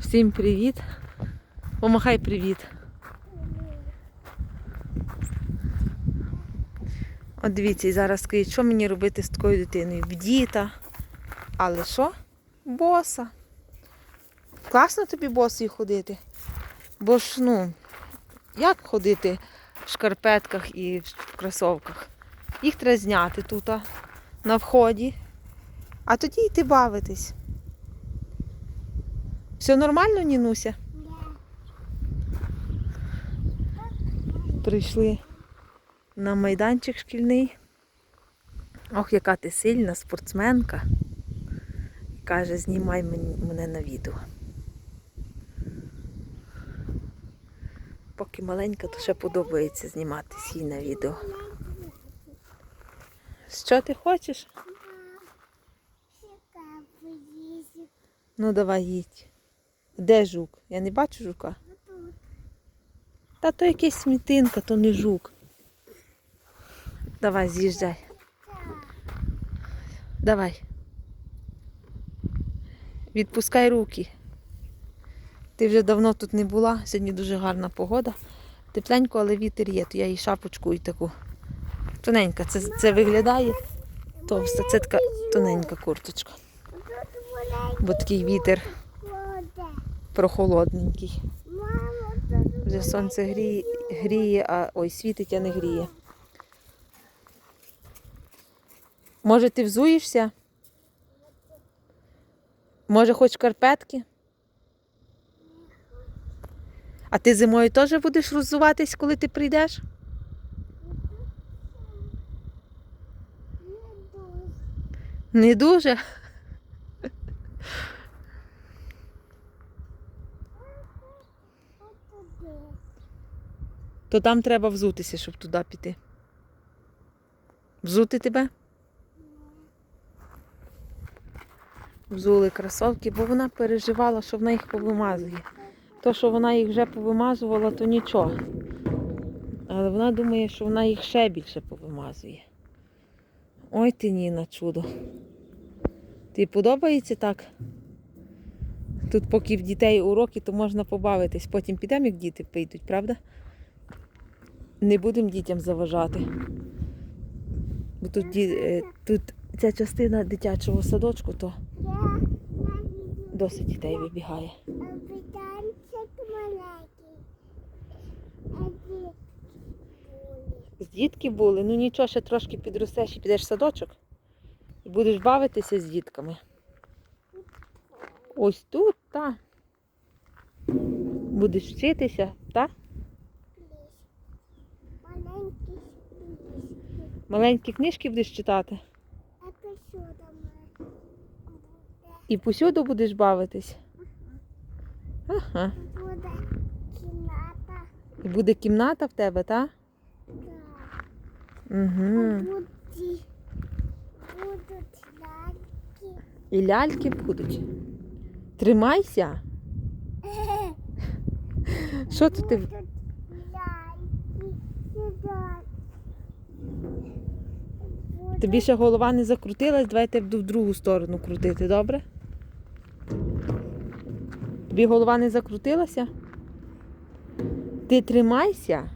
Всім привіт. Помахай привіт. От дивіться, і зараз скажіть, що мені робити з такою дитиною? Вдіта. Але що? Боса. Класно тобі босою ходити. Бо ж, ну, як ходити в шкарпетках і в кросовках? Їх треба зняти тут, на вході, а тоді йти бавитись. Все нормально, Нінуся? Прийшли на майданчик шкільний. Ох, яка ти сильна спортсменка. Каже, знімай мене на відео. Поки маленька, то ще подобається зніматись їй на відео. Що ти хочеш? Ну давай їдь. Де жук? Я не бачу жука. Та то якась смітинка, то не жук. Давай, з'їжджай. Давай. Відпускай руки. Ти вже давно тут не була, сьогодні дуже гарна погода. Тепленько, але вітер є, то я їй шапочку і таку. Тоненька, це, це виглядає товста, це така тоненька курточка. Бо такий вітер прохолодненький. Вже сонце гріє, гріє, а ой, світить, а не гріє. Може, ти взуєшся? Може, хоч карпетки? А ти зимою теж будеш роззуватись, коли ти прийдеш? Не дуже. То там треба взутися, щоб туди піти. Взути тебе? Взули кросовки, бо вона переживала, що вона їх повимазує. То, що вона їх вже повимазувала, то нічого. Але вона думає, що вона їх ще більше повимазує. Ой ти Ніна, чудо. Тобі подобається так? Тут поки в дітей уроки, то можна побавитись. Потім підемо, як діти прийдуть, правда? Не будемо дітям заважати. Бо тут, е, тут ця частина дитячого садочку, то досить дітей вибігає. З дітки були, ну нічого, ще трошки підростеш і підеш в садочок. І будеш бавитися з дітками. Ось тут, так. Будеш вчитися, так? Маленькі книжки будеш читати. І посюду будеш бавитись. Ага. І буде кімната в тебе, так? Угу. Будуть ляльки. І ляльки будуть. Тримайся. Що тут ти? Тобі ще голова не закрутилась, давайте буду в другу сторону крутити, добре? Тобі голова не закрутилася? Ти тримайся.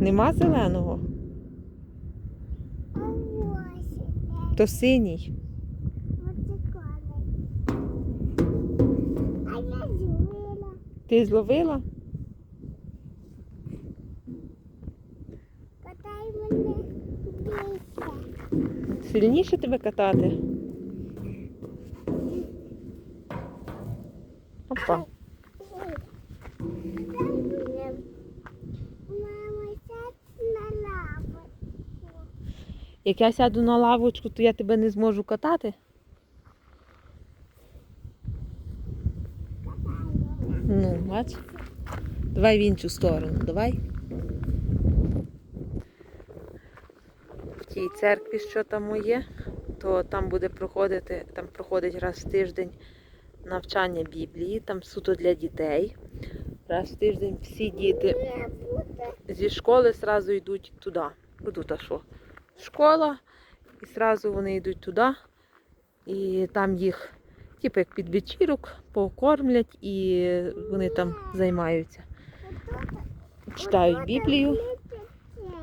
Нема зеленого, А ось то синій. А я зюмила. Ти зловила? Катай мене більше. Сильніше тебе катати? Опа. Катай мене. Мама, сядь на лавочку. Як я сяду на лавочку, то я тебе не зможу катати. Ну, бач. Давай в іншу сторону, давай. В тій церкві, що там є, то там буде проходити, там проходить раз в тиждень навчання Біблії, там суто для дітей. Раз в тиждень всі діти зі школи зразу йдуть туди. Ну тут а що? Школа, і одразу вони йдуть туди, і там їх, типу як під вечірок, покормлять і вони там займаються. Читають Біблію,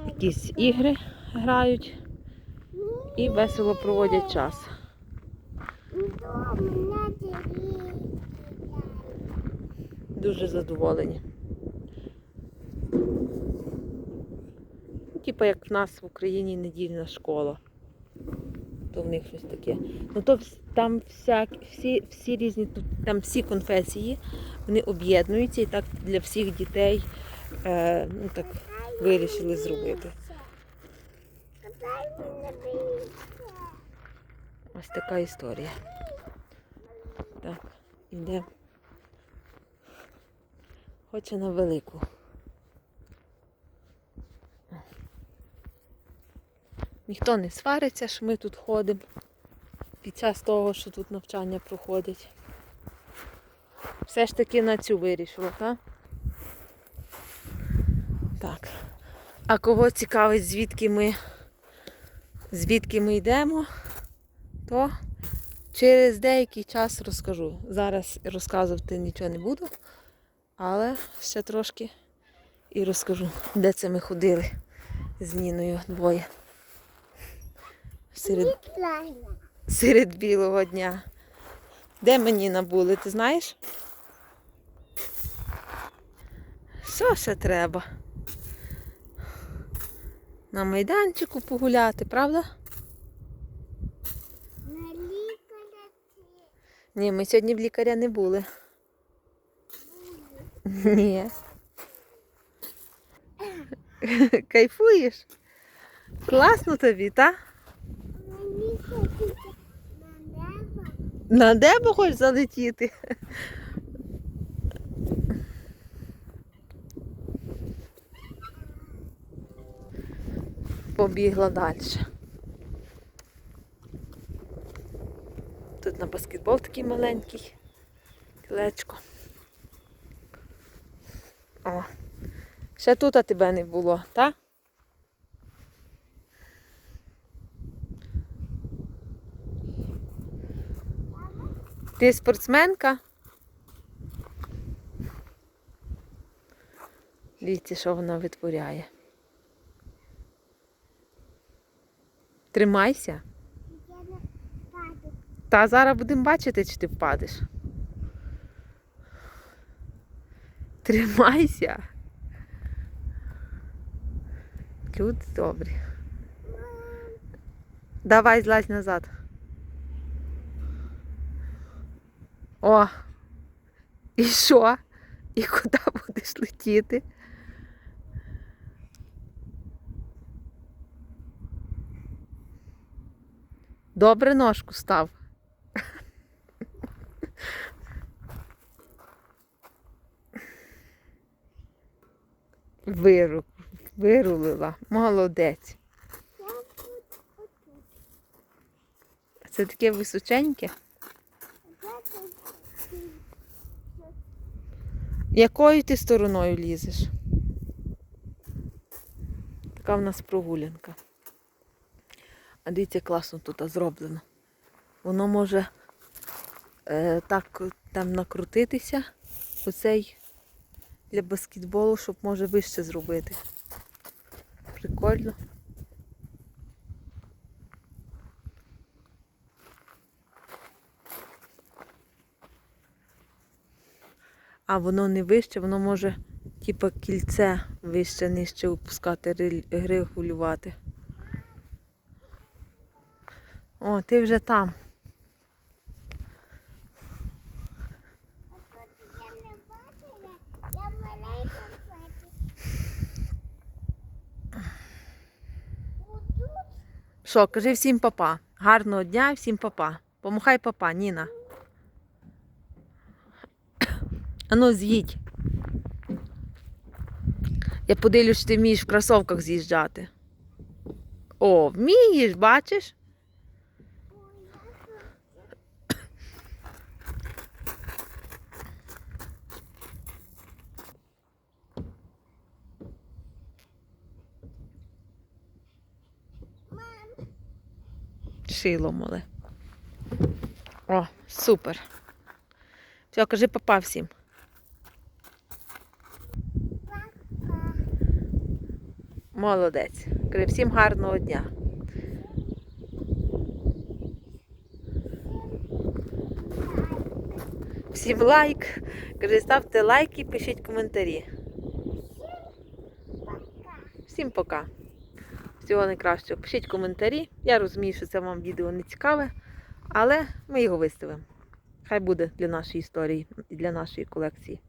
якісь ігри грають і весело проводять час. Дуже задоволені. Типа як в нас в Україні недільна школа. То в них щось таке. Ну то там всяк, всі, всі різні, там всі конфесії, вони об'єднуються і так для всіх дітей е, ну, так, вирішили зробити. Ось така історія. Так, йдемо. Хоче на велику. Ніхто не свариться, що ми тут ходимо під час того, що тут навчання проходять. Все ж таки на цю вирішила, так? Так. А кого цікавить, звідки ми, звідки ми йдемо, то через деякий час розкажу. Зараз розказувати нічого не буду, але ще трошки і розкажу, де це ми ходили з Ніною двоє. Серед, серед білого дня. Де ми Ніна були, ти знаєш? Що ще треба? На майданчику погуляти, правда? На лікаря. Ні, ми сьогодні в лікаря не були. Ні. Кайфуєш? Класно тобі, так? На небо хочеш залетіти? Побігла далі. Тут на баскетбол такий маленький. Кілечко. О. Ще тут тебе не було, так? Ти спортсменка? Дивіться, що вона витворяє. Тримайся. Та зараз будемо бачити, чи ти впадеш. Тримайся. Люди добрі. Давай злазь назад. О! І що? І куди будеш летіти? Добре ножку став. Виру, вирулила. Молодець. Це таке височеньке. Якою ти стороною лізеш? Така в нас прогулянка. А дивіться, класно тут зроблено. Воно може е, так там накрутитися, оцей для баскетболу, щоб може вище зробити. Прикольно. А воно не вище, воно може типа кільце вище, нижче опускати, регулювати. О, ти вже там. Що, кажи всім папа. Гарного дня, всім папа. Помахай папа, Ніна. Ану, з'їдь. Я подивлюсь, що ти вмієш в кросовках з'їжджати. О, вмієш, бачиш? Шило мале. О, супер. Все, кажи папа всім. Молодець. Всім гарного дня. Всім лайк. Ставте лайки, пишіть коментарі. Всім пока. Всього найкращого. Пишіть коментарі. Я розумію, що це вам відео не цікаве, але ми його виставимо. Хай буде для нашої історії і для нашої колекції.